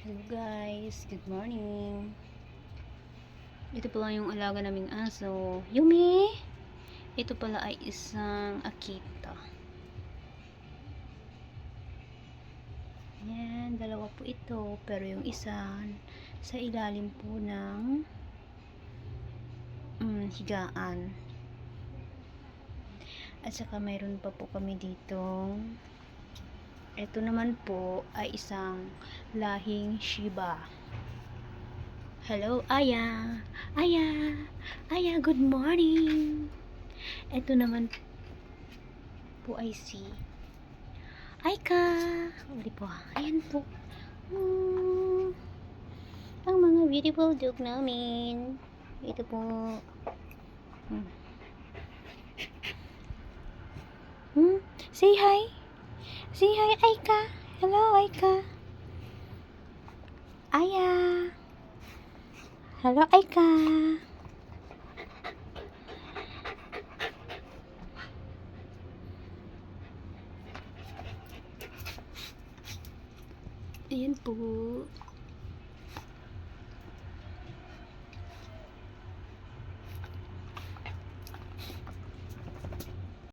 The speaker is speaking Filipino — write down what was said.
Hello guys, good morning. Ito pala yung alaga naming aso. Yumi! Ito pala ay isang Akita. Yan, dalawa po ito. Pero yung isa sa ilalim po ng mm, higaan. At saka mayroon pa po kami ditong ito naman po ay isang lahing Shiba. Hello, Aya. Aya. Aya, good morning. Ito naman po ay si Aika. Uli po. Ayan po. Hmm. Ang mga beautiful dog namin. Ito po. Hmm. Hmm. Say hi. Say hi, Aika. Hello, Aika. Aya. Hello, Aika. Ayan po.